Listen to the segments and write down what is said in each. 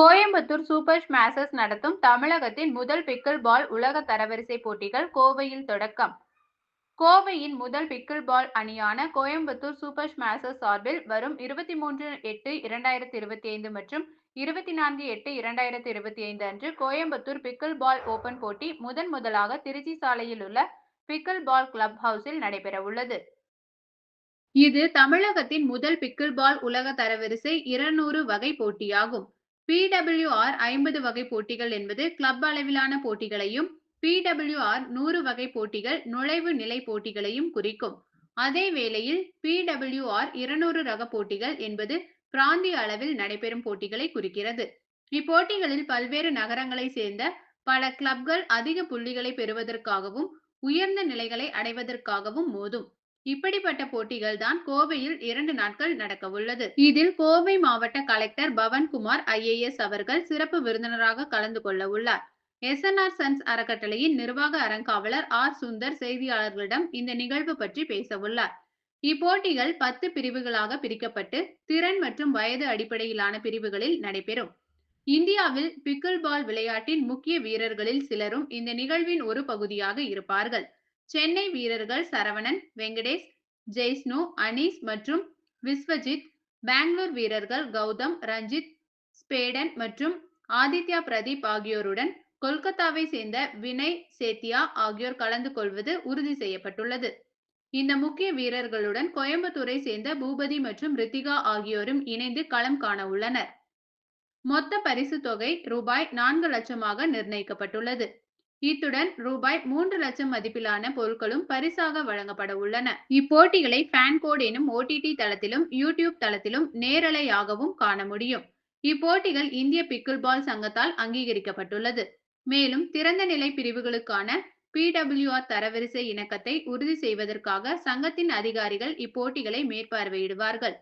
Coimbatore super Smashers நடத்தும் தமிழகத்தின் முதல் பிக்கிள் பால் உலக தரவரிசை போட்டிகள் கோவையில் தொடக்கம். கோவையின் முதல் பிக்கிள் பால் அணியான கோயம்புத்தூர் சூப்பர் ஸ்மாஷர்ஸ் சார்பில் வரும் இருபத்தி மூன்று எட்டு இரண்டாயிரத்தி இருபத்தி ஐந்து மற்றும் இருபத்தி நான்கு எட்டு இரண்டாயிரத்தி இருபத்தி ஐந்து அன்று கோயம்புத்தூர் பிக்கிள் பால் ஓபன் போட்டி முதன் முதலாக திருச்சி சாலையில் உள்ள பிக்கிள் பால் கிளப் ஹவுஸில் நடைபெற உள்ளது. இது தமிழகத்தின் முதல் பிக்கிள் பால் உலக தரவரிசை இருநூறு வகை போட்டியாகும். பிடபிள்யூஆர் ஐம்பது வகை போட்டிகள் என்பது கிளப் அளவிலான போட்டிகளையும் பிடபிள்யூஆர் நூறு வகை போட்டிகள் நுழைவு நிலை போட்டிகளையும் குறிக்கும். அதே வேளையில் பிடபிள்யூஆர் இருநூறு ரக போட்டிகள் என்பது பிராந்திய அளவில் நடைபெறும் போட்டிகளை குறிக்கிறது. இப்போட்டிகளில் பல்வேறு நகரங்களை சேர்ந்த பல கிளப்கள் அதிக புள்ளிகளை பெறுவதற்காகவும் உயர்ந்த நிலைகளை அடைவதற்காகவும் மோதும். இப்படிப்பட்ட போட்டிகள் தான் கோவையில் இரண்டு நாட்கள் நடக்க உள்ளது. இதில் கோவை மாவட்ட கலெக்டர் பவன்குமார் ஐஏஎஸ் அவர்கள் சிறப்பு விருந்தினராக கலந்து கொள்ள உள்ளார். எஸ்என்ஆர் சன்ஸ் அறக்கட்டளையின் நிர்வாக அறங்காவலர் ஆர் சுந்தர் செய்தியாளர்களிடம் இந்த நிகழ்வு பற்றி பேச உள்ளார். இப்போட்டிகள் பத்து பிரிவுகளாக பிரிக்கப்பட்டு திறன் மற்றும் வயது அடிப்படையிலான பிரிவுகளில் நடைபெறும். இந்தியாவில் பிக்கிள் பால் விளையாட்டின் முக்கிய வீரர்களில் சிலரும் இந்த நிகழ்வின் ஒரு பகுதியாக இருப்பார்கள். சென்னை வீரர்கள் சரவணன் வெங்கடேஷ் ஜெய்ஸ்னு அனீஸ் மற்றும் விஸ்வஜித் பெங்களூர் வீரர்கள் கௌதம் ரஞ்சித் ஸ்பேடன் மற்றும் ஆதித்யா பிரதீப் ஆகியோருடன் கொல்கத்தாவை சேர்ந்த வினய் சேத்தியா ஆகியோர் கலந்து கொள்வது உறுதி செய்யப்பட்டுள்ளது. இந்த முக்கிய வீரர்களுடன் கோயம்புத்தூரை சேர்ந்த பூபதி மற்றும் ரித்திகா ஆகியோரும் இணைந்து களம் காண உள்ளனர். மொத்த பரிசு தொகை ரூபாய் நான்கு லட்சமாக நிர்ணயிக்கப்பட்டுள்ளது. இத்துடன் ரூபாய் மூன்று லட்சம் மதிப்பிலான பொருட்களும் பரிசாக வழங்கப்பட உள்ளன. இப்போட்டிகளை ஃபேன்கோட் எனும் ஓடிடி தளத்திலும் யூடியூப் தளத்திலும் நேரலையாகவும் காண முடியும். இப்போட்டிகள் இந்திய பிக்கிள் பால் சங்கத்தால் அங்கீகரிக்கப்பட்டுள்ளது. மேலும் திறந்த நிலை பிரிவுகளுக்கான பிடபிள்யூஆர் தரவரிசை இணக்கத்தை உறுதி செய்வதற்காக சங்கத்தின் அதிகாரிகள் இப்போட்டிகளை மேற்பார்வையிடுவார்கள்.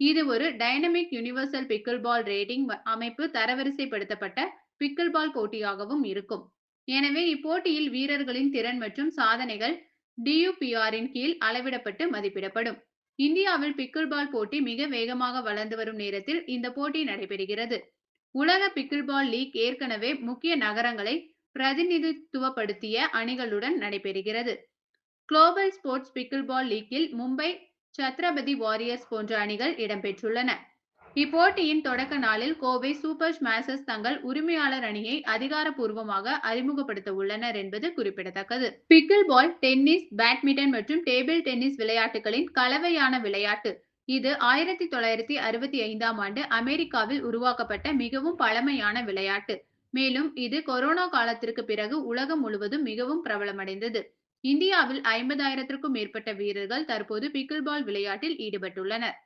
இது ஒரு டைனமிக் யூனிவர்சல் பிக்கிள் பால் ரேட்டிங் அமைப்பு தரவரிசைப்படுத்தப்பட்ட பிக்கிள் பால் போட்டியாகவும் இருக்கும். எனவே இப்போட்டியில் வீரர்களின் திறன் மற்றும் சாதனைகள் டியூபிஆரின் கீழ் அளவிடப்பட்டு மதிப்பிடப்படும். இந்தியாவில் பிக்கிள் பால் போட்டி மிக வேகமாக வளர்ந்து வரும் நேரத்தில் இந்த போட்டி நடைபெறுகிறது. உலக பிக்கிள் பால் லீக் ஏற்கனவே முக்கிய நகரங்களை பிரதிநிதித்துவப்படுத்திய அணிகளுடன் நடைபெறுகிறது. குளோபல் ஸ்போர்ட்ஸ் பிக்கிள் பால் லீக்கில் மும்பை சத்ரபதி வாரியர்ஸ் போன்ற அணிகள் இடம்பெற்றுள்ளன. இப்போட்டியின் தொடக்க நாளில் கோவை சூப்பர் ஸ்மாஷர்ஸ் தங்கள் உரிமையாளர் அணியை அதிகாரப்பூர்வமாக அறிமுகப்படுத்த உள்ளனர் என்பது குறிப்பிடத்தக்கது. பிக்கிள் பால் டென்னிஸ் பேட்மிண்டன் மற்றும் டேபிள் டென்னிஸ் விளையாட்டுகளின் கலவையான விளையாட்டு. இது ஆயிரத்தி தொள்ளாயிரத்தி அறுபத்தி ஐந்தாம் ஆண்டு அமெரிக்காவில் உருவாக்கப்பட்ட மிகவும் பழமையான விளையாட்டு. மேலும் இது கொரோனா காலத்திற்கு பிறகு உலகம் முழுவதும் மிகவும் பிரபலமடைந்தது. இந்தியாவில் ஐம்பதாயிரத்திற்கும் மேற்பட்ட வீரர்கள் தற்போது பிக்கிள் பால் விளையாட்டில் ஈடுபட்டுள்ளனர்.